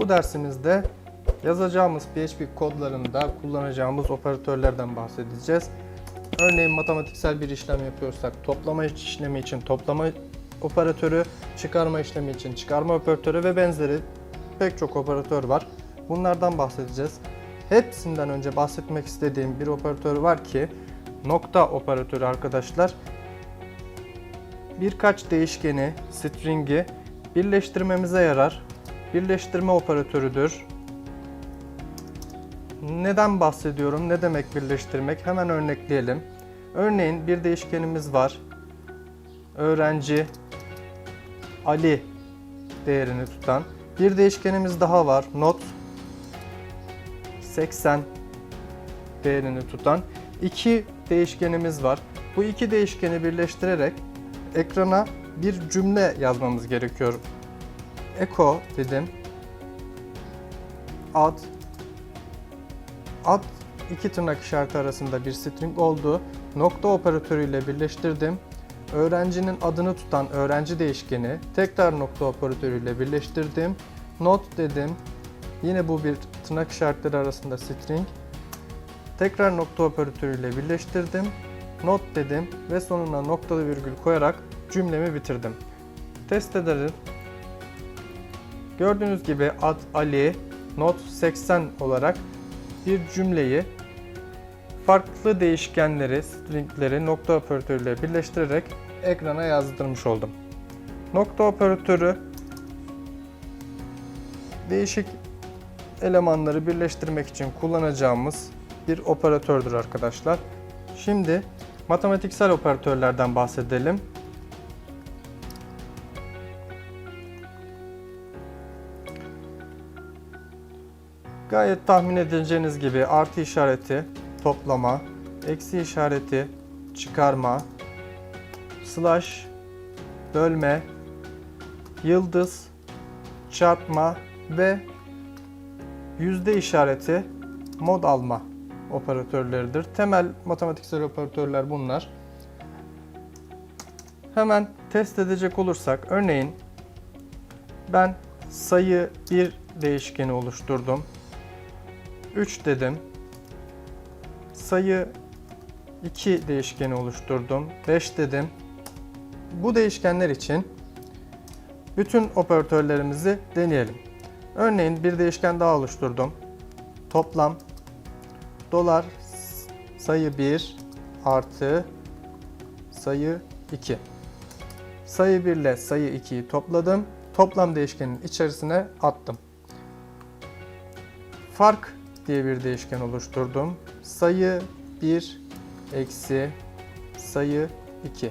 Bu dersimizde yazacağımız PHP kodlarında kullanacağımız operatörlerden bahsedeceğiz. Örneğin matematiksel bir işlem yapıyorsak toplama işlemi için toplama operatörü, çıkarma işlemi için çıkarma operatörü ve benzeri pek çok operatör var. Bunlardan bahsedeceğiz. Hepsinden önce bahsetmek istediğim bir operatör var ki nokta operatörü arkadaşlar. Birkaç değişkeni, string'i birleştirmemize yarar. Birleştirme operatörüdür. Neden bahsediyorum? Ne demek birleştirmek? Hemen örnekleyelim. Örneğin bir değişkenimiz var. Öğrenci Ali değerini tutan. Bir değişkenimiz daha var. Not 80 değerini tutan. İki değişkenimiz var. Bu iki değişkeni birleştirerek ekrana bir cümle yazmamız gerekiyor. Echo dedim. Ad ad iki tırnak işareti arasında bir string oldu. Nokta operatörüyle birleştirdim. Öğrencinin adını tutan öğrenci değişkeni tekrar nokta operatörüyle birleştirdim. Not dedim. Yine bu bir tırnak işaretleri arasında string. Tekrar nokta operatörüyle birleştirdim. Not dedim ve sonuna noktalı virgül koyarak cümlemi bitirdim. Test edelim. Gördüğünüz gibi ad Ali, not 80 olarak bir cümleyi farklı değişkenleri, stringleri nokta operatörüyle birleştirerek ekrana yazdırmış oldum. Nokta operatörü değişik elemanları birleştirmek için kullanacağımız bir operatördür arkadaşlar. Şimdi matematiksel operatörlerden bahsedelim. Gayet tahmin edeceğiniz gibi artı işareti toplama, eksi işareti çıkarma, slash bölme, yıldız çarpma ve yüzde işareti mod alma operatörleridir. Temel matematiksel operatörler bunlar. Hemen test edecek olursak örneğin ben sayı 1 değişkeni oluşturdum. 3 dedim. Sayı 2 değişkeni oluşturdum. 5 dedim. Bu değişkenler için bütün operatörlerimizi deneyelim. Örneğin bir değişken daha oluşturdum. Toplam dolar sayı 1 artı sayı 2. Sayı 1 ile sayı 2'yi topladım. Toplam değişkenin içerisine attım. Fark diye bir değişken oluşturdum. Sayı 1 eksi sayı 2.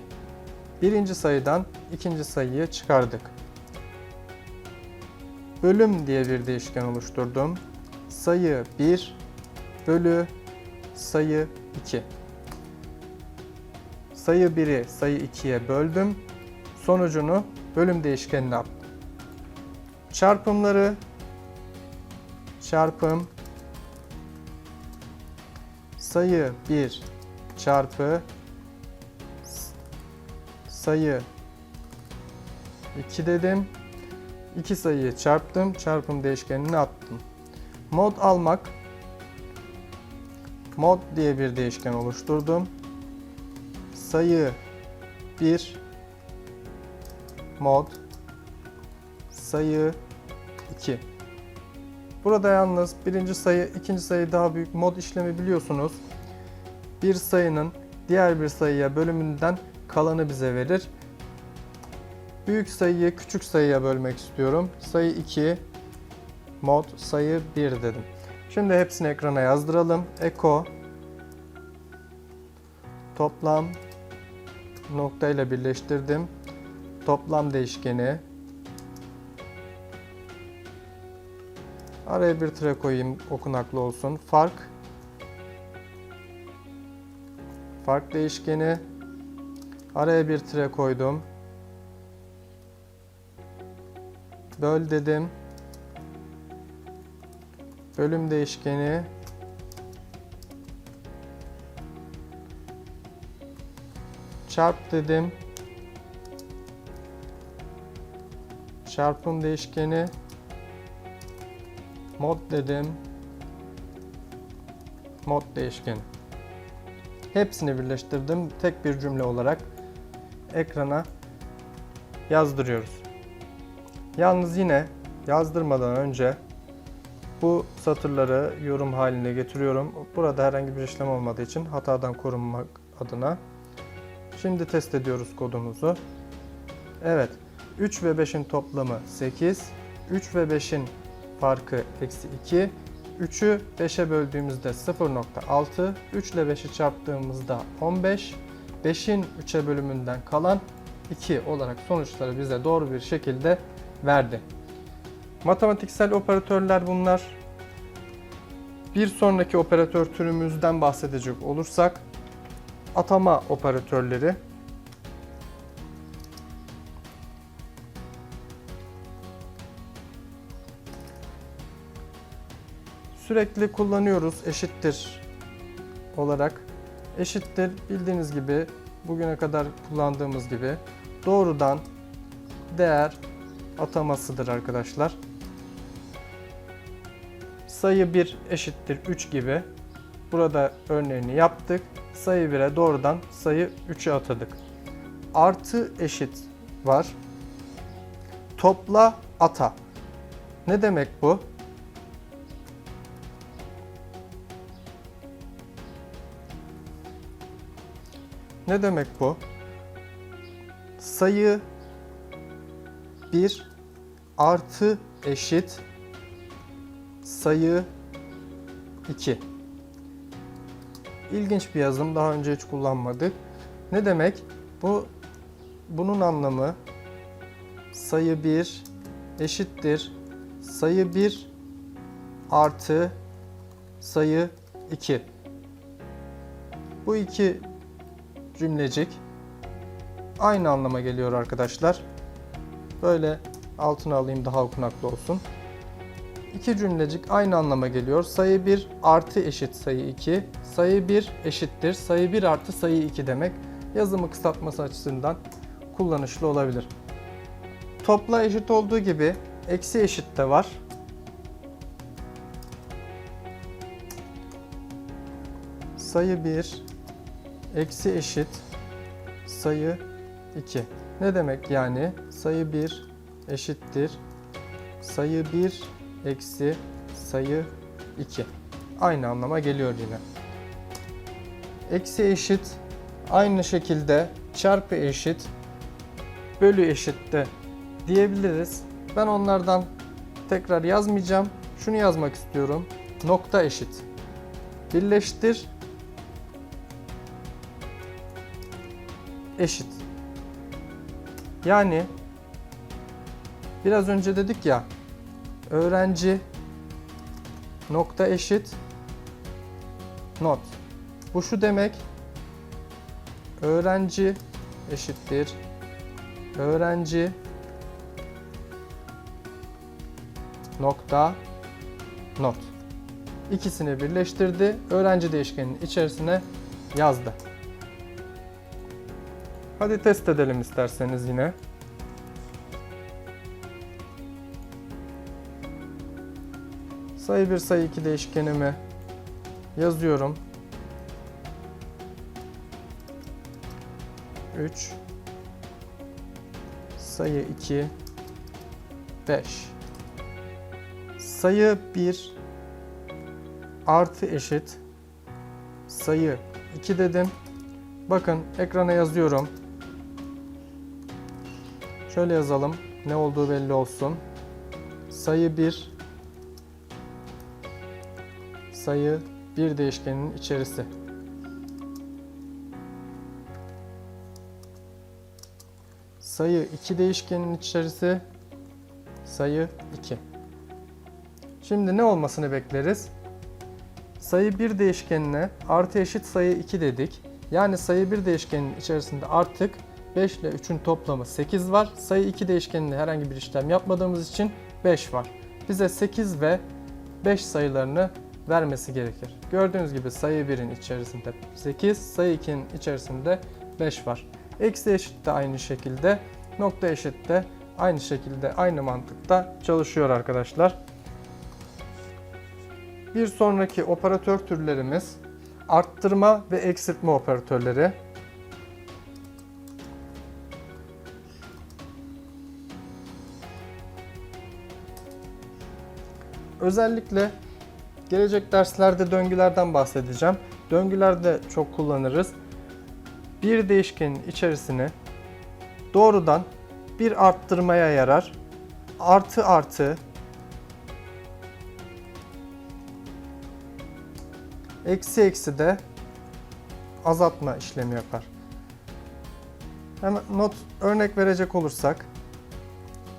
Birinci sayıdan ikinci sayıyı çıkardık. Bölüm diye bir değişken oluşturdum. Sayı 1 bölü sayı 2. Sayı 1'i sayı 2'ye böldüm. Sonucunu bölüm değişkenine attım. Çarpımları çarpım sayı 1 çarpı sayı 2 dedim. İki sayıyı çarptım. Çarpım değişkenine attım. Mod almak mod diye bir değişken oluşturdum. Sayı 1 mod sayı 2 Burada yalnız birinci sayı, ikinci sayı daha büyük mod işlemi biliyorsunuz. Bir sayının diğer bir sayıya bölümünden kalanı bize verir. Büyük sayıyı küçük sayıya bölmek istiyorum. Sayı 2 mod sayı 1 dedim. Şimdi hepsini ekrana yazdıralım. Eko toplam nokta ile birleştirdim. Toplam değişkeni Araya bir tire koyayım okunaklı olsun. Fark fark değişkeni araya bir tire koydum. Böl dedim. Bölüm değişkeni çarp dedim. Çarpım değişkeni Mod dedim. Mod değişkeni. Hepsini birleştirdim. Tek bir cümle olarak ekrana yazdırıyoruz. Yalnız yine yazdırmadan önce bu satırları yorum haline getiriyorum. Burada herhangi bir işlem olmadığı için hatadan korunmak adına. Şimdi test ediyoruz kodumuzu. Evet. 3 ve 5'in toplamı 8. 3 ve 5'in farkı eksi 2. 3'ü 5'e böldüğümüzde 0.6. 3 ile 5'i çarptığımızda 15. 5'in 3'e bölümünden kalan 2 olarak sonuçları bize doğru bir şekilde verdi. Matematiksel operatörler bunlar. Bir sonraki operatör türümüzden bahsedecek olursak atama operatörleri. Sürekli kullanıyoruz eşittir olarak. Eşittir bildiğiniz gibi bugüne kadar kullandığımız gibi doğrudan değer atamasıdır arkadaşlar. Sayı 1 eşittir 3 gibi. Burada örneğini yaptık. Sayı 1'e doğrudan sayı 3'ü atadık. Artı eşit var. Topla ata. Ne demek bu? Ne demek bu? Sayı 1 artı eşit sayı 2. İlginç bir yazım. Daha önce hiç kullanmadık. Ne demek? Bu bunun anlamı sayı 1 eşittir sayı 1 artı sayı 2. Bu iki cümlecik aynı anlama geliyor arkadaşlar. Böyle altına alayım daha okunaklı olsun. İki cümlecik aynı anlama geliyor. Sayı 1 artı eşit sayı 2. Sayı 1 eşittir. Sayı 1 artı sayı 2 demek. Yazımı kısaltması açısından kullanışlı olabilir. Topla eşit olduğu gibi eksi eşit de var. Sayı 1 eksi eşit sayı 2. Ne demek yani? Sayı 1 eşittir sayı 1 eksi sayı 2. Aynı anlama geliyor yine. Eksi eşit aynı şekilde çarpı eşit bölü eşit de diyebiliriz. Ben onlardan tekrar yazmayacağım. Şunu yazmak istiyorum. Nokta eşit. Birleştir eşit. Yani biraz önce dedik ya öğrenci nokta eşit not. Bu şu demek öğrenci eşittir öğrenci nokta not. İkisini birleştirdi. Öğrenci değişkeninin içerisine yazdı. Hadi test edelim isterseniz yine. Sayı 1 sayı 2 değişkenimi yazıyorum. 3 sayı 2 5 sayı 1 artı eşit sayı 2 dedim. Bakın ekrana yazıyorum. Şöyle yazalım. Ne olduğu belli olsun. Sayı 1 sayı 1 değişkeninin içerisi. Sayı 2 değişkeninin içerisi sayı 2. Şimdi ne olmasını bekleriz? Sayı 1 değişkenine artı eşit sayı 2 dedik. Yani sayı 1 değişkeninin içerisinde artık 5 ile 3'ün toplamı 8 var. Sayı 2 değişkeninde herhangi bir işlem yapmadığımız için 5 var. Bize 8 ve 5 sayılarını vermesi gerekir. Gördüğünüz gibi sayı 1'in içerisinde 8, sayı 2'nin içerisinde 5 var. Eksi eşit de aynı şekilde, nokta eşit de aynı şekilde, aynı mantıkta çalışıyor arkadaşlar. Bir sonraki operatör türlerimiz arttırma ve eksiltme operatörleri. Özellikle gelecek derslerde döngülerden bahsedeceğim. Döngülerde çok kullanırız. Bir değişkenin içerisine doğrudan bir arttırmaya yarar. Artı artı eksi eksi de azaltma işlemi yapar. Hemen not örnek verecek olursak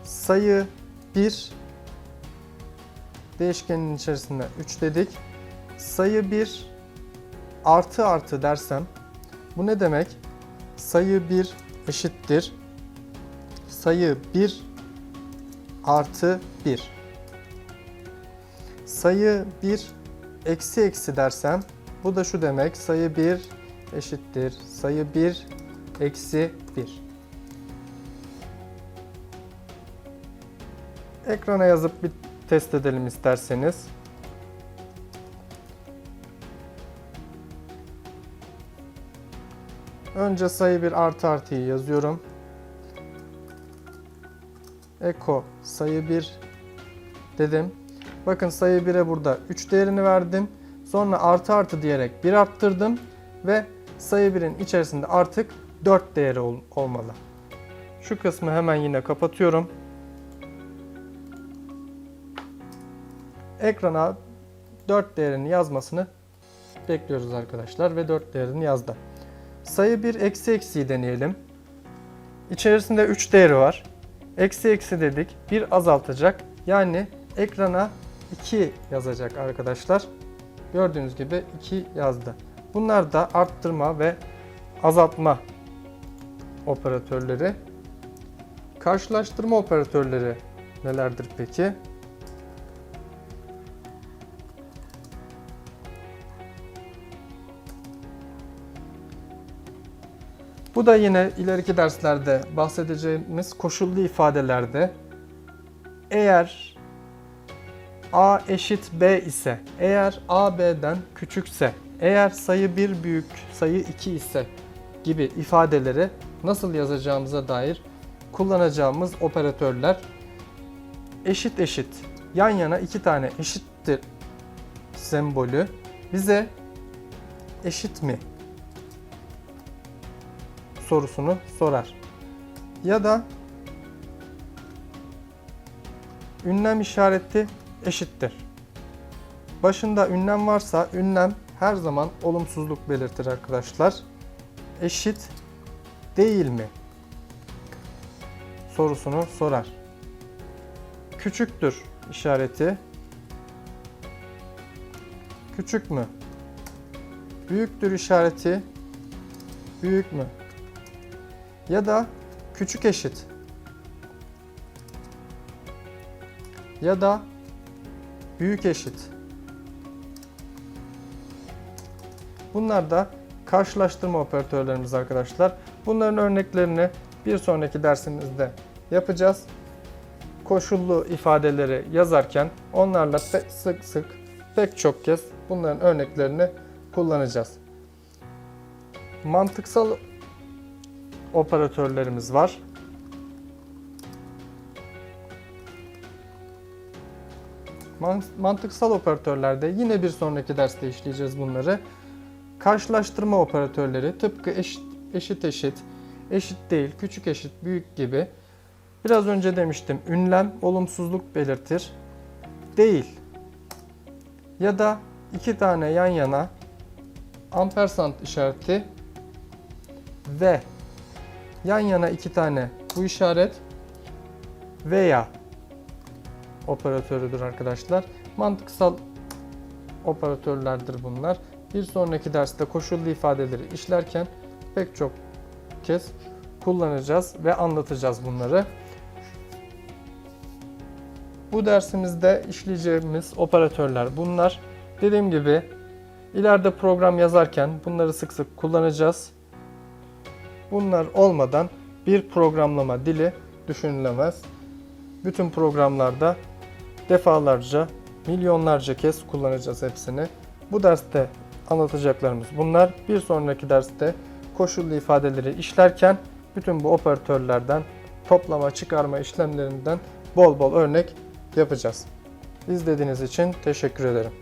sayı 1 değişkenin içerisinde 3 dedik. Sayı 1 artı artı dersem bu ne demek? Sayı 1 eşittir. Sayı 1 artı 1. Sayı 1 eksi eksi dersem bu da şu demek. Sayı 1 eşittir. Sayı 1 eksi 1. Ekrana yazıp bir test edelim isterseniz. Önce sayı 1 artı artıyı yazıyorum. Eko sayı 1 dedim. Bakın sayı 1'e burada 3 değerini verdim. Sonra artı artı diyerek 1 arttırdım ve sayı 1'in içerisinde artık 4 değeri ol- olmalı. Şu kısmı hemen yine kapatıyorum. Ekrana 4 değerini yazmasını bekliyoruz arkadaşlar ve 4 değerini yazdı. Sayı 1 eksi eksiyi deneyelim. İçerisinde 3 değeri var. Eksi eksi dedik. 1 azaltacak. Yani ekrana 2 yazacak arkadaşlar. Gördüğünüz gibi 2 yazdı. Bunlar da arttırma ve azaltma operatörleri. Karşılaştırma operatörleri nelerdir peki? Bu da yine ileriki derslerde bahsedeceğimiz koşullu ifadelerde eğer a eşit b ise, eğer a b'den küçükse, eğer sayı 1 büyük, sayı 2 ise gibi ifadeleri nasıl yazacağımıza dair kullanacağımız operatörler eşit eşit yan yana iki tane eşittir sembolü bize eşit mi sorusunu sorar. Ya da ünlem işareti eşittir. Başında ünlem varsa ünlem her zaman olumsuzluk belirtir arkadaşlar. Eşit değil mi? sorusunu sorar. Küçüktür işareti küçük mü? Büyüktür işareti büyük mü? Ya da küçük eşit. Ya da büyük eşit. Bunlar da karşılaştırma operatörlerimiz arkadaşlar. Bunların örneklerini bir sonraki dersimizde yapacağız. Koşullu ifadeleri yazarken onlarla sık sık pek çok kez bunların örneklerini kullanacağız. Mantıksal operatörlerimiz var. Man- Mantıksal operatörlerde yine bir sonraki derste işleyeceğiz bunları. Karşılaştırma operatörleri tıpkı eşit eşit eşit, eşit değil, küçük eşit, büyük gibi. Biraz önce demiştim ünlem olumsuzluk belirtir. Değil. Ya da iki tane yan yana ampersand işareti ve yan yana iki tane bu işaret veya operatörüdür arkadaşlar. Mantıksal operatörlerdir bunlar. Bir sonraki derste koşullu ifadeleri işlerken pek çok kez kullanacağız ve anlatacağız bunları. Bu dersimizde işleyeceğimiz operatörler bunlar. Dediğim gibi ileride program yazarken bunları sık sık kullanacağız. Bunlar olmadan bir programlama dili düşünülemez. Bütün programlarda defalarca Milyonlarca kez kullanacağız hepsini. Bu derste anlatacaklarımız bunlar. Bir sonraki derste koşullu ifadeleri işlerken bütün bu operatörlerden toplama çıkarma işlemlerinden bol bol örnek yapacağız. İzlediğiniz için teşekkür ederim.